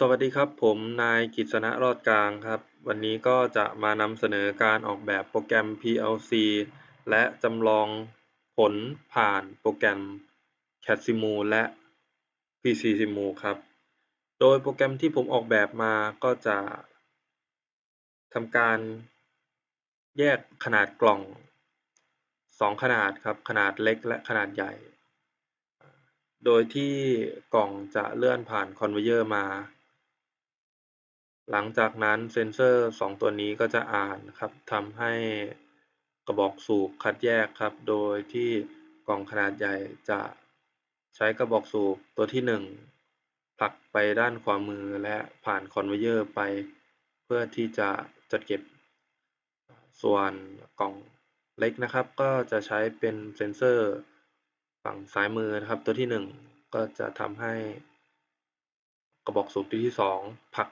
สวัสดีครับ ผมนายกฤษณะรอดกลางครับ วันนี้ก็จะมานำเสนอการออกแบบโปรแกรม PLC และจำลองผลผ่านโปรแกรม CADSIMU และ PCSIMU ครับ โดยโปรแกรมที่ผมออกแบบมาก็จะทำการแยกขนาดกล่องสองขนาดครับ ขนาดเล็กและขนาดใหญ่ โดยที่กล่องจะเลื่อนผ่านคอนเวเยอร์มา หลังจากนั้นเซนเซอร์สองตัวนี้ก็จะอ่านครับทำให้กระบอกสูบคัดแยกครับ โดยที่กล่องขนาดใหญ่จะใช้กระบอกสูบตัวที่หนึ่งผลักไปด้านขวามือและผ่านคอนเวเยอร์ไป เพื่อที่จะจัดเก็บ ส่วนกล่องเล็กนะครับ ก็จะใช้เป็นเซนเซอร์ฝั่งซ้ายมือนะครับ ตัวที่หนึ่งก็จะทำให้กระบอกสูบตัวที่สองผลัก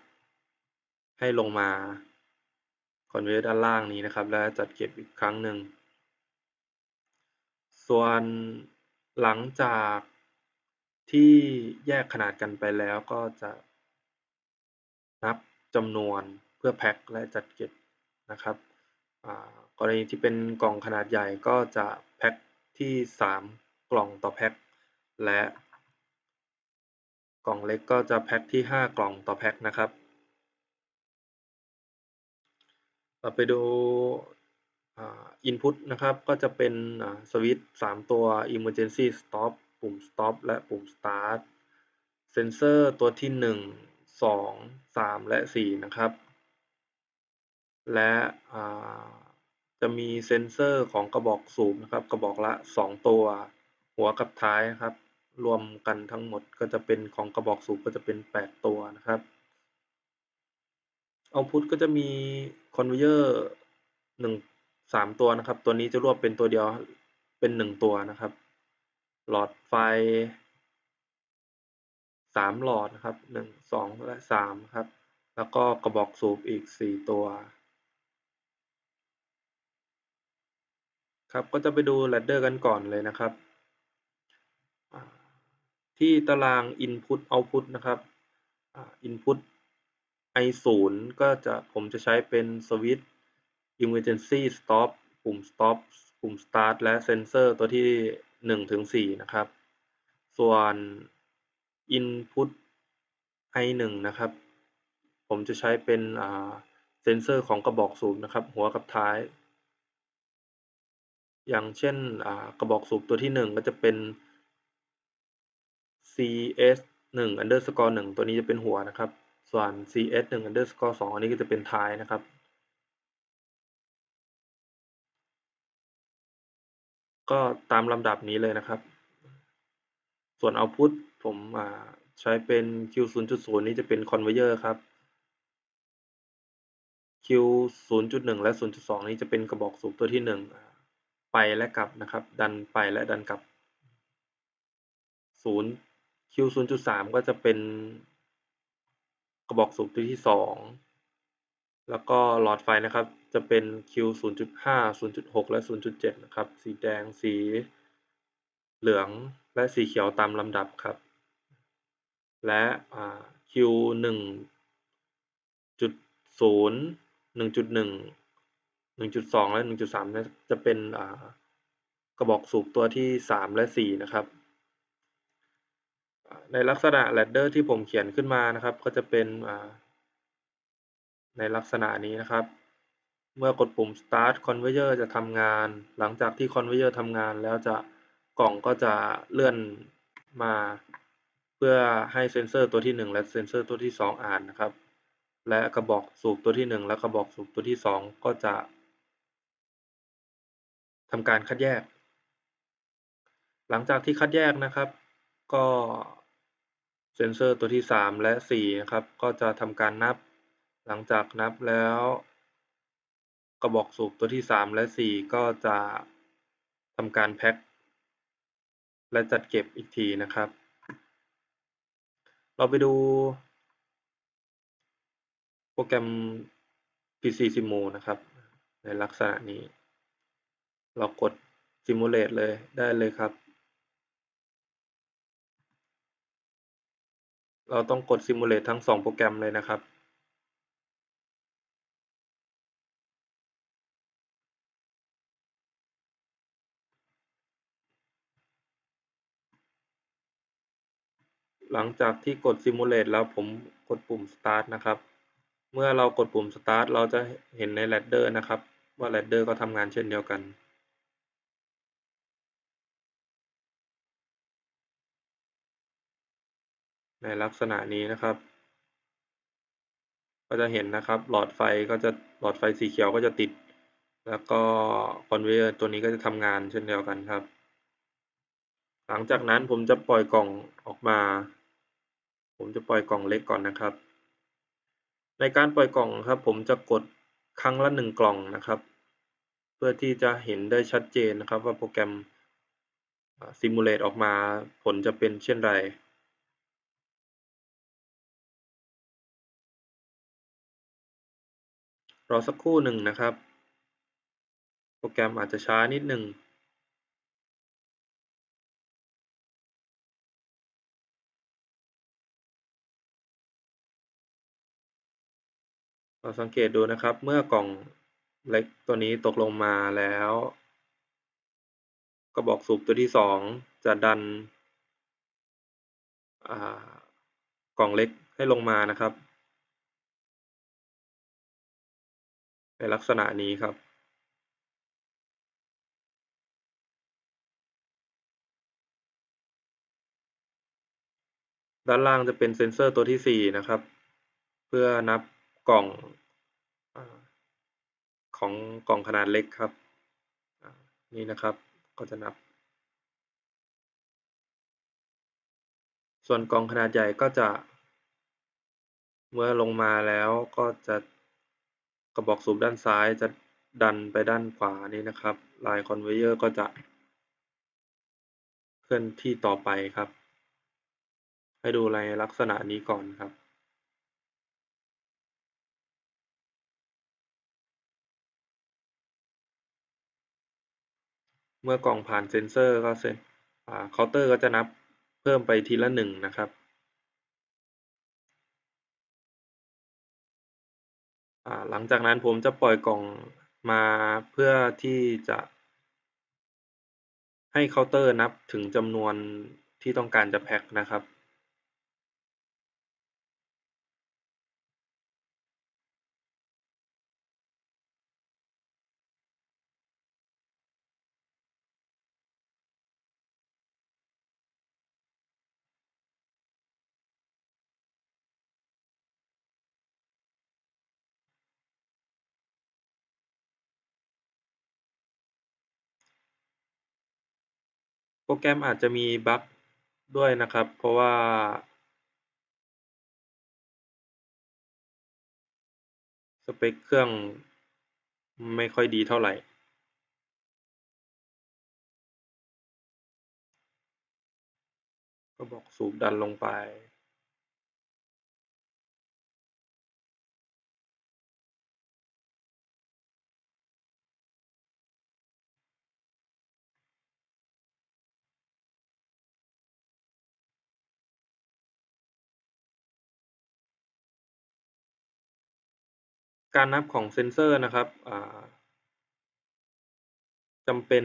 ให้ลงมาคอนเวเยอร์ด้านล่างนี้นะครับ และจัดเก็บอีกครั้งหนึ่ง ส่วนหลังจากที่แยกขนาดกันไปแล้วก็จะนับจำนวนเพื่อแพ็คและจัดเก็บนะครับกรณีที่เป็นกล่องขนาดใหญ่ก็จะแพ็คที่สามกล่องต่อแพ็คและกล่องเล็กก็จะแพ็คที่ห้ากล่องต่อแพ็คนะครับ เราไปดู input นะครับ ก็จะเป็นสวิตช์สามตัว emergency stop ปุ่ม stop และปุ่ม start เซนเซอร์ตัวที่หนึ่งสองสามและสี่นะครับ และจะมีเซนเซอร์ของกระบอกสูบนะครับ กระบอกละสองตัว หัวกับท้ายครับ รวมกันทั้งหมดก็จะเป็นของกระบอกสูบก็จะเป็นแปดตัวนะครับ เอาพุทก็จะมีคอนเวเยอร์หนึ่งสามตัวนะครับ ตัวนี้จะรวบเป็นตัวเดียวเป็นหนึ่งตัวนะครับ หลอดไฟสามหลอดนะครับหนึ่งสองและสามครับ แล้วก็กระบอกสูบอีกสี่ตัวครับก็จะไปดูแรดเดอร์กันก่อนเลยนะครับ ที่ตาราง Input Output นะครับ Input i0 ก็จะผมจะใช้เป็นสวิตช์ emergency stop ปุ่ม stop ปุ่ม start และเซนเซอร์ตัวที่1ถึง4นะครับ ส่วน input i1 นะครับ ผมจะใช้เป็นเซนเซอร์ของกระบอกสูบนะครับ หัวกับท้าย อย่างเช่นกระบอกสูบตัวที่ 1 ก็จะเป็น cs 1 underscore 1ตัวนี้จะเป็นหัวนะครับ ส่วน cs 1 underscore 2อันนี้ก็จะเป็นท้ายนะครับ ก็ตามลำดับนี้เลยนะครับ ส่วน output ผมใช้เป็น q 0.0นี้จะเป็น conveyor ครับ q 0.1 และ 0.2 นี้จะเป็นกระบอกสูบตัวที่ 1 ไปและกลับนะครับ ดันไปและดันกลับ0 q 0.3 ก็จะเป็น กระบอกสูบตัวที่สองแล้วก็หลอดไฟนะครับ จะเป็น Q 0.5 0.6 และ 0.7 นะครับ สีแดง สีเหลือง และสีเขียวตามลำดับครับ และ Q 1.0 1.1 1.2 และ 1.3 จะเป็นกระบอกสูบตัวที่ 3 และ 4 นะครับ ในลักษณะ ladder ที่ผมเขียนขึ้นมานะครับ ก็จะเป็นในลักษณะนี้นะครับ เมื่อกดปุ่ม start conveyor จะทำงาน หลังจากที่ conveyor ทำงานแล้วจะกล่องก็จะเลื่อนมาเพื่อให้เซนเซอร์ตัวที่ 1 และเซนเซอร์ตัวที่ 2 อ่านนะครับ และกระบอกสูบตัวที่ 1 และกระบอกสูบตัวที่ 2 ก็จะทำการคัดแยก หลังจากที่คัดแยกนะครับ ก็ เซนเซอร์ตัวที่สามและสี่นะครับ ก็จะทำการนับ หลังจากนับแล้ว กระบอกสูบตัวที่สามและสี่ก็จะทำการแพ็คและจัดเก็บอีกทีนะครับ เราไปดูโปรแกรม PC Simo นะครับ ในลักษณะนี้ เรากด Simulate เลยได้เลยครับ เราต้องกด Simulate ทั้งสองโปรแกรมเลยนะครับหลังจากที่กด Simulate แล้วผมกดปุ่ม Start นะครับ เมื่อเรากดปุ่ม Start เราจะเห็นใน Ladder นะครับ ว่า Ladder ก็ทำงานเช่นเดียวกัน ในลักษณะนี้นะครับ ก็จะเห็นนะครับ หลอดไฟก็จะหลอดไฟสีเขียวก็จะติด แล้วก็ Conveyor ตัวนี้ก็จะทำงานเช่นเดียวกันครับ หลังจากนั้นผมจะปล่อยกล่องออกมา ผมจะปล่อยกล่องเล็กก่อนนะครับ ในการปล่อยกล่องครับ ผมจะกดครั้งละหนึ่งกล่องนะครับ เพื่อที่จะเห็นได้ชัดเจนนะครับ ว่าโปรแกรม Simulate ออกมาผลจะเป็นเช่นไร รอสักครู่หนึ่งนะครับ โปรแกรมอาจจะช้านิดหนึ่งเราสังเกตดูนะครับเมื่อกล่องเล็กตัวนี้ตกลงมาแล้วกระบอกสูบตัวที่สองจะดันกล่องเล็กให้ลงมานะครับ ในลักษณะนี้ครับด้านล่างจะเป็นเซ็นเซอร์ตัวที่สี่นะครับ เพื่อนับกล่องของกล่องขนาดเล็กครับ นี่นะครับก็จะนับ ส่วนกล่องขนาดใหญ่ก็จะ เมื่อลงมาแล้วก็จะ กระบอกสูบด้านซ้ายจะดันไปด้านขวานี่นะครับ ลายคอนเวเยอร์ก็จะ เคลื่อนที่ต่อไปครับ ให้ดูในลักษณะนี้ก่อนครับเมื่อกล่องผ่านเซนเซอร์ก็เซนเคาน์เตอร์ก็จะนับเพิ่มไปทีละหนึ่งนะครับ หลังจากนั้นผมจะปล่อยกล่องมาเพื่อที่จะให้เคาน์เตอร์นับถึงจำนวนที่ต้องการจะแพ็คนะครับ รแกรมอาจจะมีบั๊กด้วยนะครับ เพราะว่าสเปคเครื่องไม่ค่อยดีเท่าไหร่ ก็บอกสูบดันลงไป การนับของเซนเซอร์นะครับจำเป็น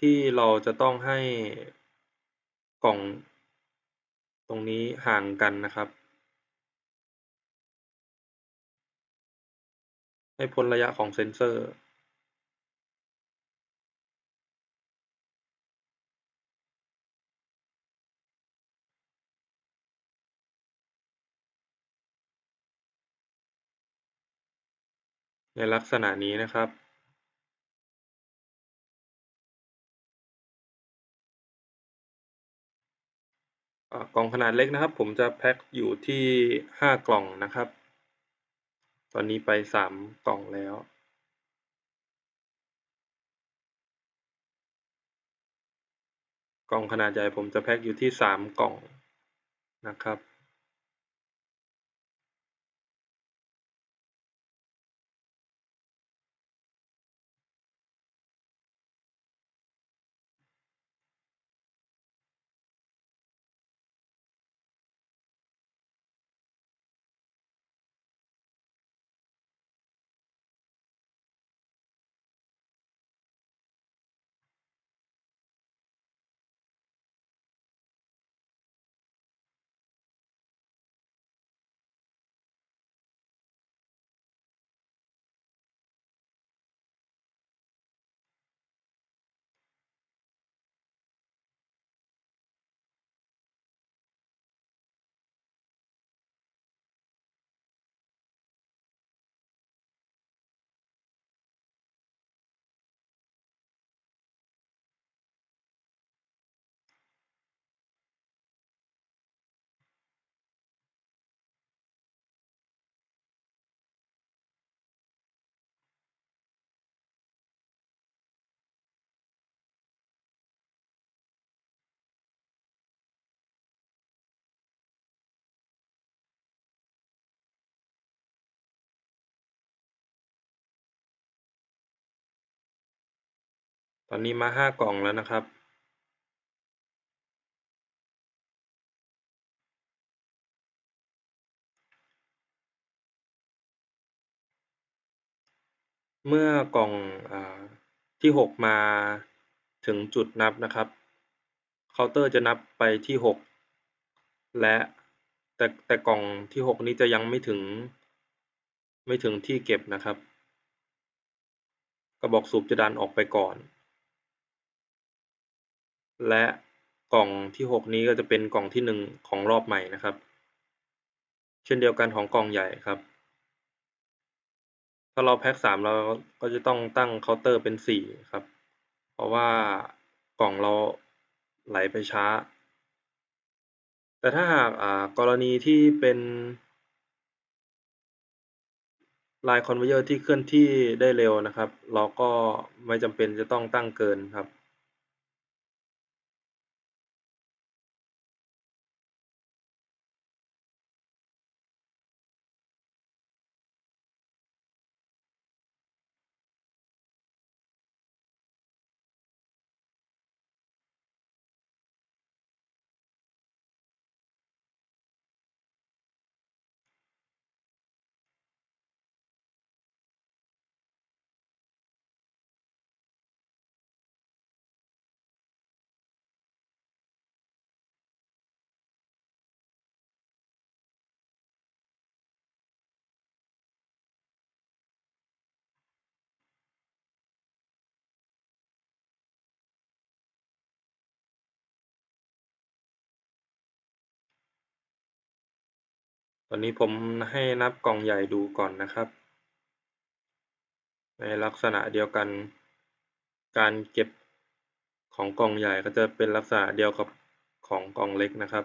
ที่เราจะต้องให้กล่องตรงนี้ห่างกันนะครับ ให้พ้นระยะของเซนเซอร์ ในลักษณะนี้นะครับกล่องขนาดเล็กนะครับ ผมจะแพ็คอยู่ที่ห้ากล่องนะครับ ตอนนี้ไปสามกล่องแล้ว กล่องขนาดใหญ่ผมจะแพ็คอยู่ที่สามกล่องนะครับ ตอนนี้มาห้ากล่องแล้วนะครับเมื่อกล่องอที่หกมาถึงจุดนับนะครับเคาน์เตอร์จะนับไปที่หกและแต่แต่กล่องที่หกนี้จะยังไม่ถึง ไม่ถึงที่เก็บนะครับ กระบอกสูบจะดันออกไปก่อน และกล่องที่หกนี้ก็จะเป็นกล่องที่หนึ่งของรอบใหม่นะครับ เช่นเดียวกันของกล่องใหญ่ครับ ถ้าเราแพ็คสามเราก็จะต้องตั้งเคาน์เตอร์เป็นสี่ครับ เพราะว่ากล่องเราไหลไปช้า แต่ถ้าหากกรณีที่เป็นลายคอนเวเยอร์ที่เคลื่อนที่ได้เร็วนะครับ เราก็ไม่จำเป็นจะต้องตั้งเกินครับ ตอนนี้ผมให้นับกล่องใหญ่ดูก่อนนะครับ ในลักษณะเดียวกัน การเก็บของกล่องใหญ่ก็จะเป็นลักษณะเดียวกับของกล่องเล็กนะครับ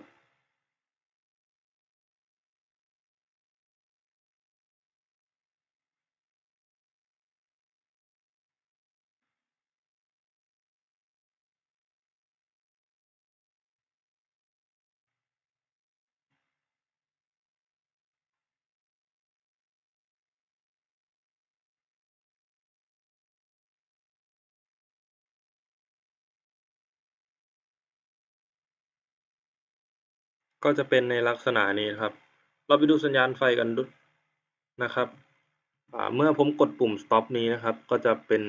ก็จะเป็นในลักษณะนี้ครับ เราไปดูสัญญาณไฟกันดูนะครับเมื่อผมกดปุ่ม stop นี้นะครับ ก็จะเป็น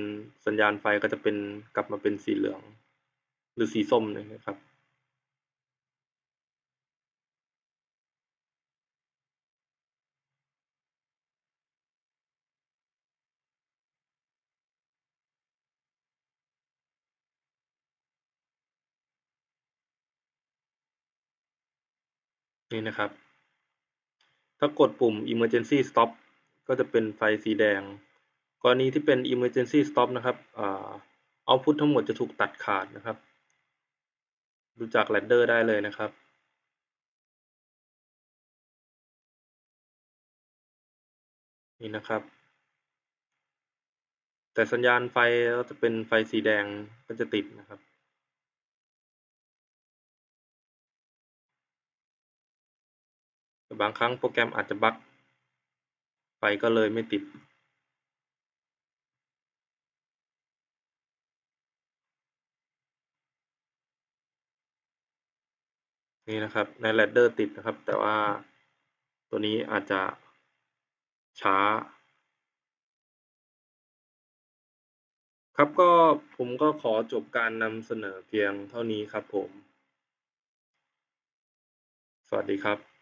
สัญญาณไฟก็จะเป็นกลับมาเป็นสีเหลือง หรือสีส้มนะครับ นี่นะครับ ถ้ากดปุ่ม emergency stop ก็จะเป็นไฟสีแดง กรณีที่เป็น emergency stop นะครับเอาพุททั้งหมดจะถูกตัดขาดนะครับ ดูจากแรดเดอร์ได้เลยนะครับนี่นะครับ แต่สัญญาณไฟก็จะเป็นไฟสีแดงก็จะติดนะครับ บางครั้งโปรแกรมอาจจะบั๊กไฟก็เลยไม่ติด นี่นะครับใน ladder ติดนะครับ แต่ว่าตัวนี้อาจจะช้า ครับก็ผมก็ขอจบการนำเสนอเพียงเท่านี้ครับผม สวัสดีครับ